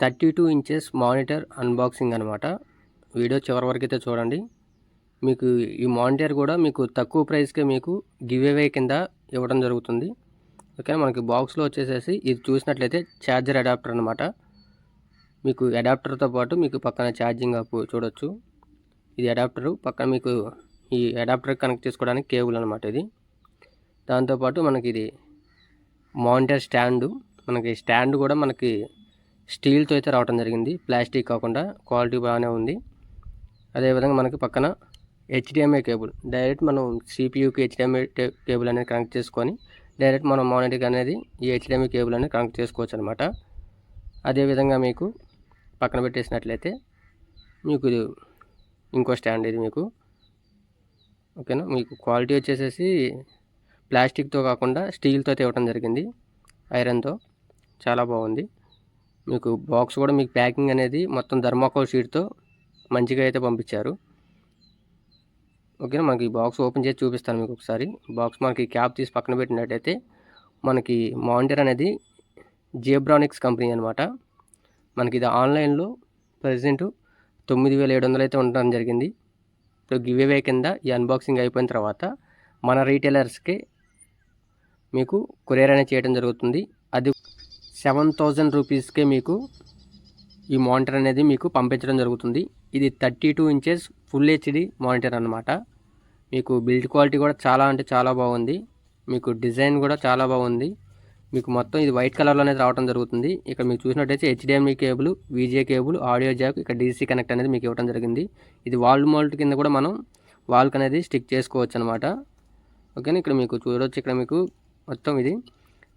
Thirty two inches monitor unboxing అనమాట video చివరి వరకు అయితే చూడండి. మీకు ఈ మానిటర్ కూడా మీకు తక్కువ ప్రైస్కే మీకు గివ్ అవే కింద ఇవ్వడం జరుగుతుంది. ఓకే మనకి బాక్స్లో వచ్చేసేసి ఇది చూసినట్లయితే ఛార్జర్ అడాప్టర్ అనమాట మీకు అడాప్టర్తో పాటు మీకు పక్కన ఛార్జింగ్ అప్ చూడొచ్చు. ఇది అడాప్టరు పక్కన మీకు ఈ అడాప్టర్ కనెక్ట్ చేసుకోవడానికి కేబుల్ అనమాట ఇది. దాంతోపాటు మనకి ఇది మానిటర్ స్టాండు మనకి స్టాండ్ కూడా మనకి స్టీల్తో అయితే రావడం జరిగింది. ప్లాస్టిక్ కాకుండా క్వాలిటీ బాగానే ఉంది. అదేవిధంగా మనకి పక్కన హెచ్డిఎంఐ కేబుల్. డైరెక్ట్ మనం సిపియూకి హెచ్డిఎంఐ కేబుల్ అనేది కనెక్ట్ చేసుకొని డైరెక్ట్ మనం మానిటర్కి అనేది ఈ హెచ్డిఎంఐ కేబుల్ అనేది కనెక్ట్ చేసుకోవచ్చు అనమాట అదేవిధంగా మీకు పక్కన పెట్టేసినట్లయితే మీకు ఇది ఇంకో స్టాండ్ ఇది మీకు. ఓకేనా? మీకు క్వాలిటీ వచ్చేసేసి ప్లాస్టిక్తో కాకుండా స్టీల్తో అయితే ఇవ్వటం జరిగింది. ఐరన్తో. చాలా బాగుంది. మీకు బాక్స్ కూడా మీకు ప్యాకింగ్ అనేది మొత్తం ధర్మాకోల్ షీట్తో మంచిగా అయితే పంపించారు. ఓకేనా? మనకి బాక్స్ ఓపెన్ చేసి చూపిస్తాను మీకు ఒకసారి. బాక్స్ మనకి క్యాప్ తీసి పక్కన పెట్టినట్టయితే మనకి మానిటర్ అనేది జేబ్రానిక్స్ కంపెనీ అనమాట మనకి ఇది ఆన్లైన్లో ప్రజెంట్ తొమ్మిది వేల ఏడు వందలు అయితే ఉండడం జరిగింది. ఇప్పుడు గివ్ అవే కింద ఈ అన్బాక్సింగ్ అయిపోయిన తర్వాత మన రీటైలర్స్కి మీకు కొరియర్ అనేది చేయడం జరుగుతుంది. అది సెవెన్ థౌజండ్ రూపీస్కే మీకు ఈ మానిటర్ అనేది మీకు పంపించడం జరుగుతుంది. ఇది thirty two inches full HD monitor అనమాట మీకు బిల్డ్ క్వాలిటీ కూడా చాలా అంటే చాలా బాగుంది. మీకు డిజైన్ కూడా చాలా బాగుంది. మీకు మొత్తం ఇది వైట్ కలర్లో అనేది రావడం జరుగుతుంది. ఇక్కడ మీకు చూసినట్టయితే HDMI cable VGA cable audio jack ఇక్కడ డీసీ కనెక్ట్ అనేది మీకు ఇవ్వడం జరిగింది. ఇది వాల్ మోల్ట్ కింద కూడా మనం వాల్క్ అనేది స్టిక్ చేసుకోవచ్చు అనమాట ఓకేనా? ఇక్కడ మీకు చూడవచ్చు ఇక్కడ మీకు మొత్తం ఇది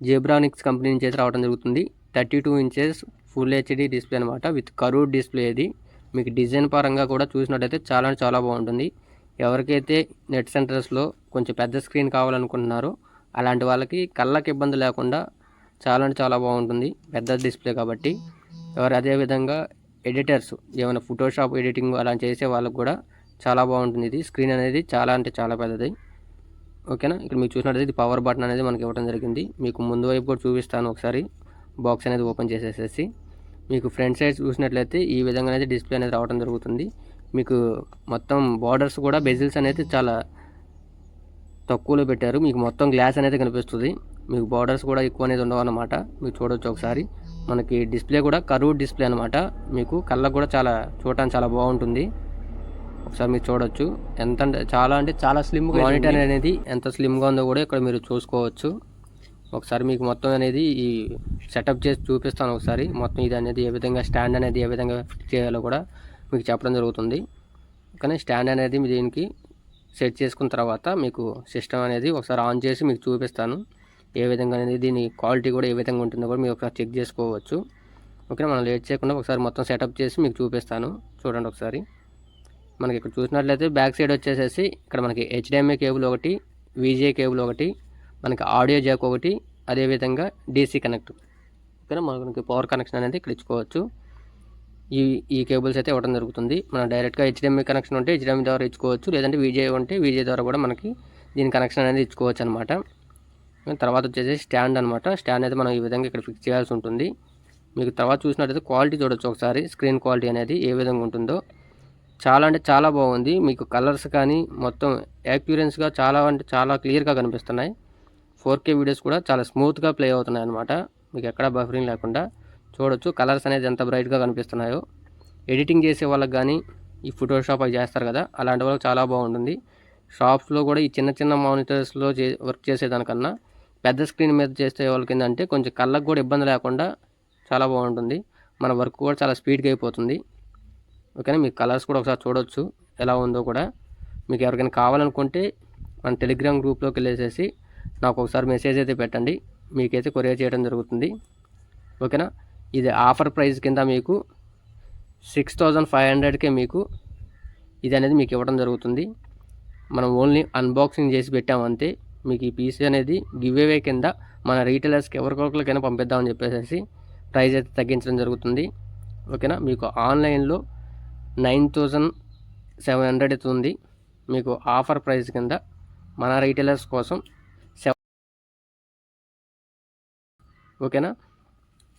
జేబ్రానిక్స్ కంపెనీ నుంచి అయితే రావడం జరుగుతుంది. Thirty two inches full HD display అనమాట విత్ కరూర్ డిస్ప్లే ఇది. మీకు డిజైన్ పరంగా కూడా చూసినట్టయితే చాలా చాలా బాగుంటుంది. ఎవరికైతే నెట్ సెంటర్స్లో కొంచెం పెద్ద స్క్రీన్ కావాలనుకుంటున్నారో అలాంటి వాళ్ళకి కళ్ళకి ఇబ్బంది లేకుండా చాలా అంటే చాలా బాగుంటుంది. పెద్ద డిస్ప్లే కాబట్టి. ఎవరు అదేవిధంగా ఎడిటర్స్ ఏమైనా ఫోటోషాప్ ఎడిటింగ్ అలా చేసే వాళ్ళకి కూడా చాలా బాగుంటుంది. ఇది స్క్రీన్ అనేది చాలా అంటే చాలా పెద్దది. ఓకేనా? ఇక్కడ మీకు చూసినట్లయితే ఇది పవర్ బటన్ అనేది మనకి ఇవ్వడం జరిగింది. మీకు ముందు వైపు కూడా చూపిస్తాను ఒకసారి. బాక్స్ అనేది ఓపెన్ చేసేసేసి. మీకు ఫ్రంట్ సైడ్ చూసినట్లయితే ఈ విధంగా అయితే డిస్ప్లే అనేది రావడం జరుగుతుంది. మీకు మొత్తం బార్డర్స్ కూడా బెజిల్స్ అనేది చాలా తక్కువలో పెట్టారు. మీకు మొత్తం గ్లాస్ అనేది కనిపిస్తుంది. మీకు బార్డర్స్ కూడా ఎక్కువ అనేది ఉండవన్నమాట మీరు చూడవచ్చు ఒకసారి. మనకి డిస్ప్లే కూడా కరువు డిస్ప్లే అనమాట మీకు కళ్ళకు కూడా చాలా చూడటానికి చాలా బాగుంటుంది. ఒకసారి మీరు చూడొచ్చు. ఎంత అంటే చాలా అంటే చాలా స్లిమ్ మానిటర్ అనేది ఎంత స్లిమ్గా ఉందో కూడా ఇక్కడ మీరు చూసుకోవచ్చు. ఒకసారి మీకు మొత్తం అనేది ఈ సెటప్ చేసి చూపిస్తాను ఒకసారి. మొత్తం ఇది అనేది ఏ విధంగా స్టాండ్ అనేది ఏ విధంగా ఫిట్ చేయాలో కూడా మీకు చెప్పడం జరుగుతుంది. కానీ స్టాండ్ అనేది దీనికి సెట్ చేసుకున్న తర్వాత మీకు సిస్టమ్ అనేది ఒకసారి ఆన్ చేసి మీకు చూపిస్తాను. ఏ విధంగా అనేది దీని క్వాలిటీ కూడా ఏ విధంగా ఉంటుందో కూడా మీరు ఒకసారి చెక్ చేసుకోవచ్చు. ఓకే మనం లేట్ చేయకుండా ఒకసారి మొత్తం సెటప్ చేసి మీకు చూపిస్తాను. చూడండి ఒకసారి. మనకి ఇక్కడ చూసినట్లయితే బ్యాక్ సైడ్ వచ్చేసేసి ఇక్కడ మనకి హెచ్డిఎంఏ కేబుల్ ఒకటి విజే కేబుల్ ఒకటి మనకి ఆడియో జాక్ ఒకటి అదేవిధంగా డీసీ కనెక్ట్. ఓకేనా? మనకి పవర్ కనెక్షన్ అనేది ఇక్కడ ఇచ్చుకోవచ్చు. ఈ ఈ కేబుల్స్ అయితే ఇవ్వడం జరుగుతుంది. మనం డైరెక్ట్గా హెచ్డిఎంఏ కనెక్షన్ ఉంటే హెచ్డిఎంఏ ద్వారా ఇచ్చుకోవచ్చు. లేదంటే విజే ఉంటే విజే ద్వారా కూడా మనకి దీని కనెక్షన్ అనేది ఇచ్చుకోవచ్చు అనమాట తర్వాత వచ్చేసి స్టాండ్ అనమాట స్టాండ్ అయితే మనం ఈ విధంగా ఇక్కడ ఫిక్స్ చేయాల్సి ఉంటుంది. మీకు తర్వాత చూసినట్టయితే క్వాలిటీ చూడొచ్చు ఒకసారి. స్క్రీన్ క్వాలిటీ అనేది ఏ విధంగా ఉంటుందో. చాలా అంటే చాలా బాగుంది. మీకు కలర్స్ కానీ మొత్తం యాక్యూరెన్స్గా చాలా అంటే చాలా క్లియర్గా కనిపిస్తున్నాయి. ఫోర్ కే వీడియోస్ కూడా చాలా స్మూత్గా ప్లే అవుతున్నాయి అనమాట మీకు ఎక్కడ బఫరింగ్ లేకుండా చూడొచ్చు. కలర్స్ అనేది ఎంత బ్రైట్గా కనిపిస్తున్నాయో. ఎడిటింగ్ చేసే వాళ్ళకి కానీ ఈ ఫోటోషాప్ అవి చేస్తారు కదా అలాంటి వాళ్ళకి చాలా బాగుంటుంది. షాప్స్లో కూడా ఈ చిన్న చిన్న మానిటర్స్లో చే వర్క్ చేసేదానికన్నా పెద్ద స్క్రీన్ మీద చేసే వాళ్ళకి ఏంటంటే కొంచెం కళ్ళకు కూడా ఇబ్బంది లేకుండా చాలా బాగుంటుంది. మన వర్క్ కూడా చాలా స్పీడ్గా అయిపోతుంది. ఓకేనా? మీకు కలర్స్ కూడా ఒకసారి చూడొచ్చు. ఎలా ఉందో కూడా. మీకు ఎవరికైనా కావాలనుకుంటే మన టెలిగ్రామ్ గ్రూప్లోకి వెళ్ళేసేసి నాకు ఒకసారి మెసేజ్ అయితే పెట్టండి. మీకైతే కొరియర్ చేయడం జరుగుతుంది. ఓకేనా? ఇది ఆఫర్ ప్రైస్ కింద మీకు సిక్స్ థౌజండ్ ఫైవ్ హండ్రెడ్కే మీకు ఇది అనేది మీకు ఇవ్వడం జరుగుతుంది. మనం ఓన్లీ అన్బాక్సింగ్ చేసి పెట్టామంతే మీకు ఈ పీసీ అనేది గివ్ అవే కింద మన రీటైలర్స్కి ఎవరికొకరికైనా పంపిద్దామని చెప్పేసి ప్రైస్ అయితే తగ్గించడం జరుగుతుంది. ఓకేనా? మీకు ఆన్లైన్లో నైన్ థౌజండ్ సెవెన్ హండ్రెడ్ అయితే ఉంది మీకు ఆఫర్ ప్రైస్ కింద మన రీటైలర్స్ కోసం ఓకేనా?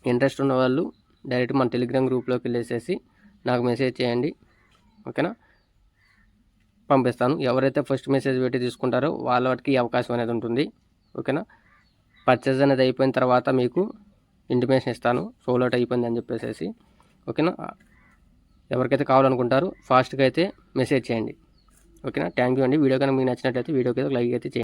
ఇంట్రెస్ట్ ఉన్న వాళ్ళు డైరెక్ట్ మన టెలిగ్రామ్ గ్రూప్లోకి వెళ్ళేసేసి నాకు మెసేజ్ చేయండి. ఓకేనా? పంపిస్తాను. ఎవరైతే ఫస్ట్ మెసేజ్ పెట్టి తీసుకుంటారో వాళ్ళ వాటికి అవకాశం అనేది ఉంటుంది. ఓకేనా? పర్చేజ్ అనేది అయిపోయిన తర్వాత మీకు ఇంటిమేషన్ ఇస్తాను. సోల్ అవుట్ అయిపోయింది అని చెప్పేసి ఓకేనా? ఎవరికైతే కావాలనుకుంటారో ఫాస్ట్గా అయితే మెసేజ్ చేయండి. ఓకేనా? థ్యాంక్ యూ అండి. వీడియో కనుక మీకు నచ్చినట్లయితే వీడియోకి లైక్ అయితే చేయండి.